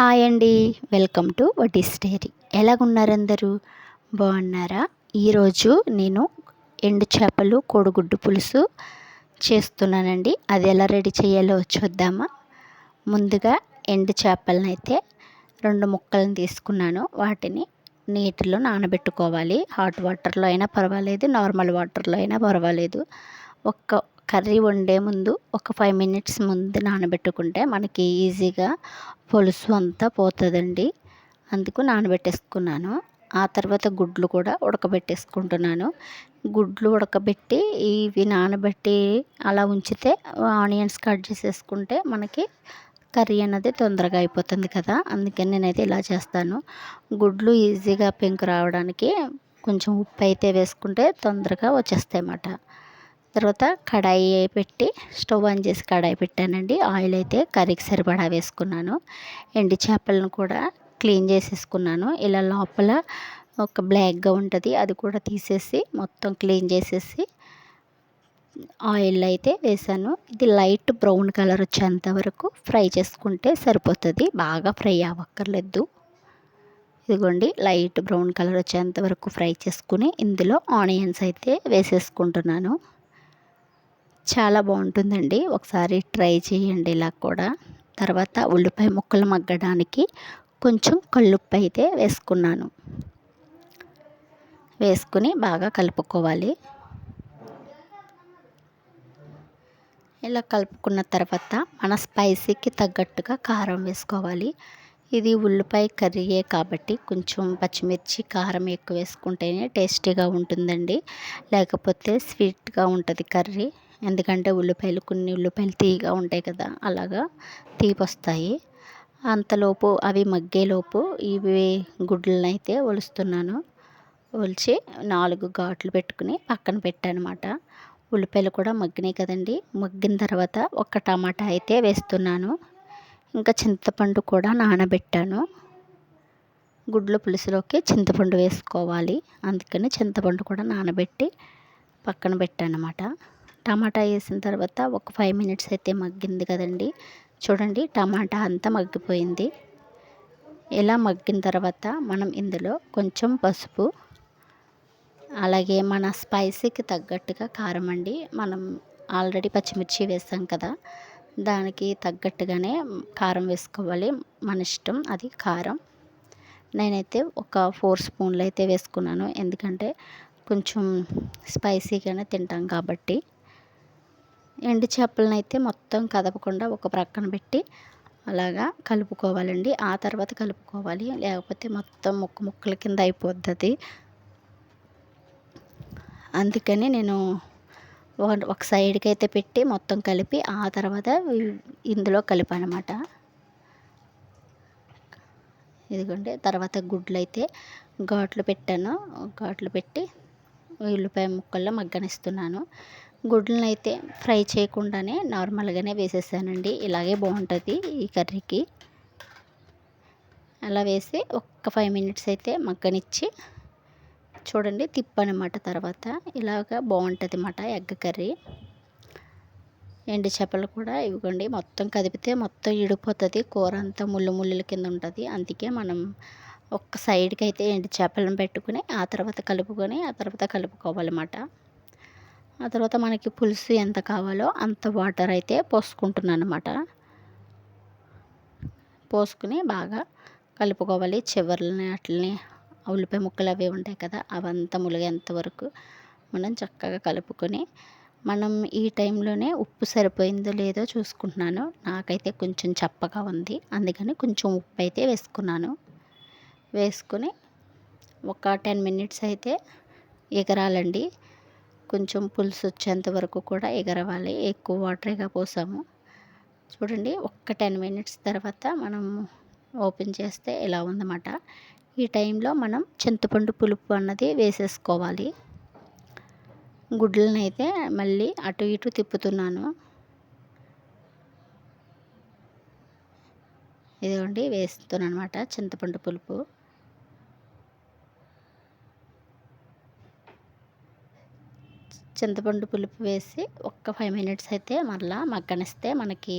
Hi అండి. Welcome to వటీ స్టేరీ ఎలాగున్నారు అందరూ? బాగున్నారా? ఈరోజు నేను ఎండు చేపలు కోడిగుడ్డు పులుసు చేస్తున్నానండి. అది ఎలా రెడీ చేయాలో చూద్దామా? ముందుగా ఎండు చేపలను అయితే రెండు ముక్కలను తీసుకున్నాను. వాటిని నీటిలో నానబెట్టుకోవాలి. హాట్ వాటర్లో అయినా పర్వాలేదు నార్మల్ వాటర్లో అయినా పర్వాలేదు. ఒక్క కర్రీ వండే ముందు ఒక ఫైవ్ మినిట్స్ ముందు నానబెట్టుకుంటే మనకి ఈజీగా పులుసు అంతా పోతుందండి. అందుకు నానబెట్టేసుకున్నాను. ఆ తర్వాత గుడ్లు కూడా ఉడకబెట్టేసుకుంటున్నాను. గుడ్లు ఉడకబెట్టి ఇవి నానబెట్టి అలా ఉంచితే ఆనియన్స్ కట్ చేసేసుకుంటే మనకి కర్రీ అన్నది తొందరగా అయిపోతుంది కదా. అందుకని నేనైతే ఇలా చేస్తాను. గుడ్లు ఈజీగా పెంకు రావడానికి కొంచెం ఉప్పు అయితే వేసుకుంటే తొందరగా వచ్చేస్తాయి అన్నమాట తర్వాత కడాయి పెట్టి స్టవ్ ఆన్ చేసి కడాయి పెట్టానండి. ఆయిల్ అయితే కర్రీకి సరిపడా వేసుకున్నాను. ఎండి చేపలను కూడా క్లీన్ చేసేసుకున్నాను. ఇలా లోపల ఒక బ్లాక్గా ఉంటుంది. అది కూడా తీసేసి మొత్తం క్లీన్ చేసేసి ఆయిల్ అయితే వేసాను. ఇది లైట్ బ్రౌన్ కలర్ వచ్చేంత వరకు ఫ్రై చేసుకుంటే సరిపోతుంది. బాగా ఫ్రై అవ్వక్కర్లేదు. ఇదిగోండి లైట్ బ్రౌన్ కలర్ వచ్చేంత వరకు ఫ్రై చేసుకుని ఇందులో ఆనియన్స్ అయితే వేసేసుకుంటున్నాను. చాలా బాగుంటుందండి. ఒకసారి ట్రై చేయండి ఇలా కూడా. తర్వాత ఉల్లిపాయ ముక్కలు మగ్గడానికి కొంచెం కళ్ళుప్పు అయితే వేసుకున్నాను. వేసుకుని బాగా కలుపుకోవాలి. ఇలా కలుపుకున్న తర్వాత మన స్పైసీకి తగ్గట్టుగా కారం వేసుకోవాలి. ఇది ఉల్లిపాయ కర్రీయే కాబట్టి కొంచెం పచ్చిమిర్చి కారం ఎక్కువ వేసుకుంటేనే టేస్టీగా ఉంటుందండి. లేకపోతే స్వీట్గా ఉంటుంది కర్రీ. ఎందుకంటే ఉల్లిపాయలు కొన్ని ఉల్లిపాయలు తీయగా ఉంటాయి కదా అలాగా తీపి వస్తాయి అంతలోపు అవి మగ్గేలోపు ఇవి గుడ్లను అయితే ఒలుస్తున్నాను. ఒలిచి నాలుగు ఘాట్లు పెట్టుకుని పక్కన పెట్టానమాట. ఉల్లిపాయలు కూడా మగ్గినాయి కదండి. మగ్గిన తర్వాత ఒక టమాటా అయితే వేస్తున్నాను. ఇంకా చింతపండు కూడా నానబెట్టాను. గుడ్ల పులుసులోకి చింతపండు వేసుకోవాలి. అందుకని చింతపండు కూడా నానబెట్టి పక్కన పెట్టాను అనమాట టమాటా వేసిన తర్వాత ఒక ఫైవ్ మినిట్స్ అయితే మగ్గింది కదండి. చూడండి టమాటా అంతా మగ్గిపోయింది. ఇలా మగ్గిన తర్వాత మనం ఇందులో కొంచెం పసుపు అలాగే మన స్పైసీకి తగ్గట్టుగా కారం అండి. మనం ఆల్రెడీ పచ్చిమిర్చి వేసాం కదా దానికి తగ్గట్టుగానే కారం వేసుకోవాలి. మన ఇష్టం అది కారం. నేనైతే ఒక ఫోర్ స్పూన్లు అయితే వేసుకున్నాను. ఎందుకంటే కొంచెం స్పైసీగానే తింటాం కాబట్టి. ఎండు చేపలను అయితే మొత్తం కదపకుండా ఒక ప్రక్కన పెట్టి అలాగా కలుపుకోవాలండి. ఆ తర్వాత కలుపుకోవాలి. లేకపోతే మొత్తం ముక్క ముక్కల కింద అయిపోద్ది అందుకని నేను ఒక సైడ్కి అయితే పెట్టి మొత్తం కలిపి ఆ తర్వాత ఇందులో కలిపానమాట. ఇదిగోండి తర్వాత గుడ్లు అయితే ఘాట్లు పెట్టాను. ఘాట్లు పెట్టి ఉల్లిపాయ ముక్కల్లో మగ్గనిస్తున్నాను. గుడ్లను అయితే ఫ్రై చేయకుండానే నార్మల్గానే వేసేసానండి. ఇలాగే బాగుంటుంది ఈ కర్రీకి. అలా వేసి ఒక్క ఫైవ్ మినిట్స్ అయితే మగ్గనిచ్చి చూడండి తిప్పనమాట తర్వాత. ఇలాగ బాగుంటుంది అన్నమాట ఎగ్ కర్రీ. ఎండు చేపలు కూడా ఇవ్వండి. మొత్తం కదిపితే మొత్తం ఇడిపోతుంది. కూర అంతా ముళ్ళు ముళ్ళుల కింద ఉంటుంది. అందుకే మనం ఒక్క సైడ్కి అయితే ఎండు చేపలను పెట్టుకుని ఆ తర్వాత కలుపుకొని ఆ తర్వాత కలుపుకోవాలన్నమాట. ఆ తర్వాత మనకి పులుసు ఎంత కావాలో అంత వాటర్ అయితే పోసుకుంటున్నాను అనమాట పోసుకుని బాగా కలుపుకోవాలి. చివర్లని అట్లని ఉల్లిపాయ ముక్కలు అవి ఉంటాయి కదా అవంతా ములిగేంత వరకు మనం చక్కగా కలుపుకొని మనం ఈ టైంలోనే ఉప్పు సరిపోయిందో లేదో చూసుకుంటున్నాను. నాకైతే కొంచెం చప్పగా ఉంది. అందుకని కొంచెం ఉప్పు అయితే వేసుకున్నాను. వేసుకుని ఒక టెన్ మినిట్స్ అయితే ఎగరాలండి. కొంచెం పులుసు వచ్చేంత వరకు కూడా ఎగరవాలి. ఎక్కువ వాటర్గా పోసాము. చూడండి ఒక్క టెన్ మినిట్స్ తర్వాత మనం ఓపెన్ చేస్తే ఇలా ఉందన్నమాట. ఈ టైంలో మనం చింతపండు పులుపు అన్నది వేసేసుకోవాలి. గుడ్లను అయితే మళ్ళీ అటు ఇటు తిప్పుతున్నాను. ఇదిగోండి వేస్తున్నాను అనమాట చింతపండు పులుపు. చింతపండు పులుపు వేసి ఒక్క ఫైవ్ మినిట్స్ అయితే మళ్ళా మగ్గనిస్తే మనకి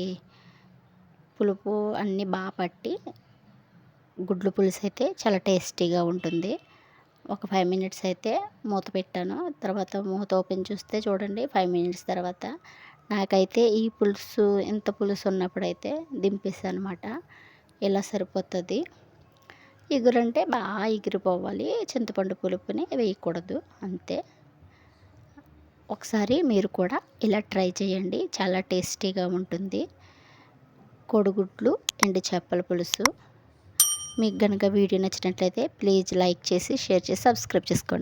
పులుపు అన్నీ బాగా పట్టి గుడ్లు పులుసు అయితే చాలా టేస్టీగా ఉంటుంది. ఒక ఫైవ్ మినిట్స్ అయితే మూత పెట్టాను. తర్వాత మూత ఓపెన్ చూస్తే చూడండి ఫైవ్ మినిట్స్ తర్వాత నాకైతే ఈ పులుసు ఇంత పులుసు ఉన్నప్పుడైతే దింపేసాను అనమాట ఇలా సరిపోతుంది? ఎగురంటే బాగా ఎగిరిపోవాలి. చింతపండు పులుపుని వేయకూడదు. అంతే. ఒకసారి మీరు కూడా ఇలా ట్రై చేయండి. చాలా టేస్టీగా ఉంటుంది. కోడిగుడ్లు ఎండు చేపల పులుసు. మీకు కనుక వీడియో నచ్చినట్లయితే ప్లీజ్ లైక్ చేసి షేర్ చేసి సబ్స్క్రైబ్ చేసుకోండి.